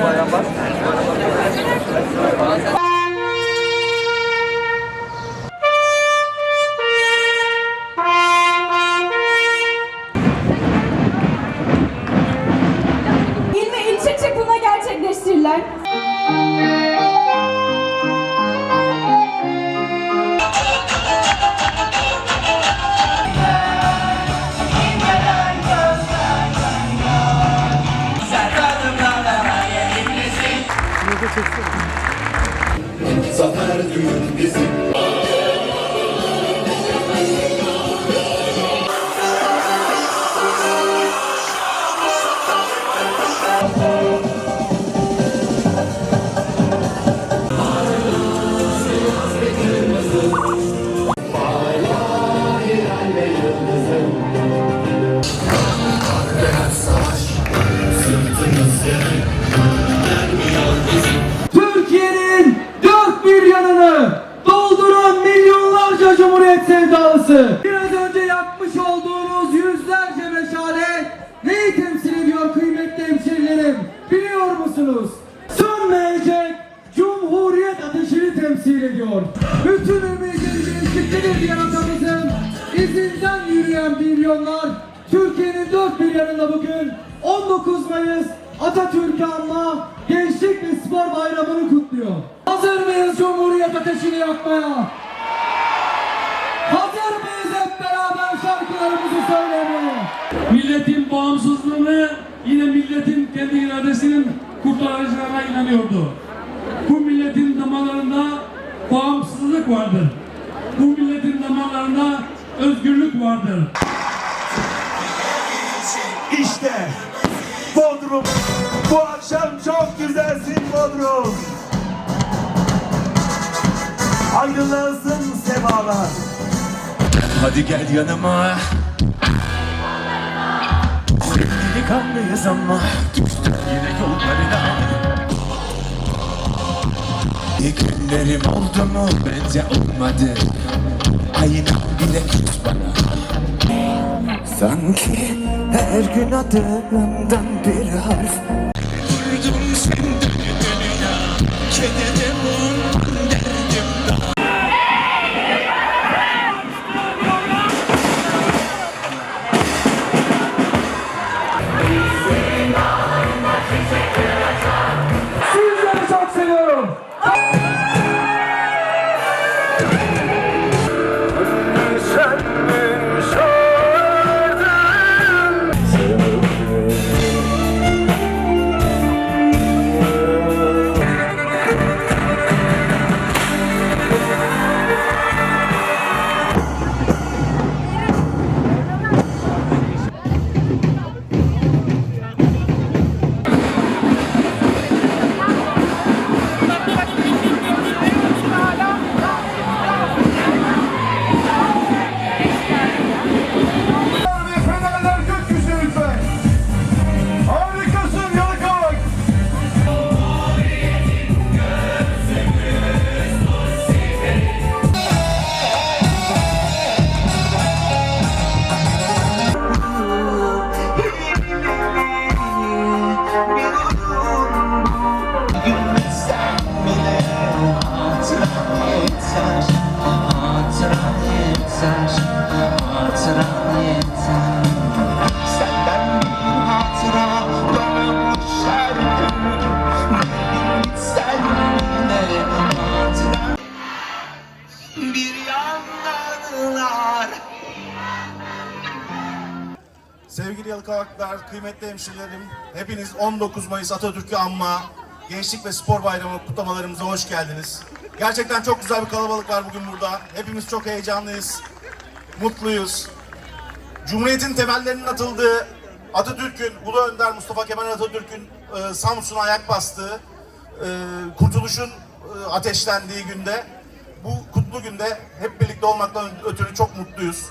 İl ve ilçe çapında gerçekleştirilen Zafer düğün bizim sevdalısı. Biraz önce yakmış olduğunuz yüzlerce meşale neyi temsil ediyor kıymetli hemşerilerim? Biliyor musunuz? Sönmeyecek Cumhuriyet ateşini temsil ediyor. Bütün ümidleri gençliktedir diyen atamızın izinden yürüyen milyonlar Türkiye'nin dört bir yanında bugün 19 Mayıs Atatürk'ü anma Gençlik ve Spor Bayramı'nı kutluyor. Hazır mıyız Cumhuriyet ateşini yakmaya? Şarkılarımızı söylemeye? Milletin bağımsızlığını yine milletin kendi iradesinin kurtaracağına inanıyordu. Bu milletin damarlarında bağımsızlık vardır. Bu milletin damarlarında özgürlük vardır. İşte Bodrum. Bu akşam çok güzelsin Bodrum. Aydınlansın semalar. Hadi gel yanıma. Delikanlıyız ama yine yollarına. İyi günlerim oldu mu? Bence olmadı. Aynen bile tut bana. Sanki her gün adımdan bir harf Duydum senden dünya Kederim Sevgili Yalıkavaklar, kıymetli hemşirelerim, hepiniz 19 Mayıs Atatürk'ü anma Gençlik ve Spor Bayramı kutlamalarımıza hoş geldiniz. Gerçekten çok güzel bir kalabalık var bugün burada. Hepimiz çok heyecanlıyız, mutluyuz. Cumhuriyetin temellerinin atıldığı, Atatürk'ün, Ulu Önder Mustafa Kemal Atatürk'ün e, Samsun'a ayak bastığı, e, kurtuluşun e, ateşlendiği günde, bu kutlu günde hep birlikte olmaktan ötürü çok mutluyuz.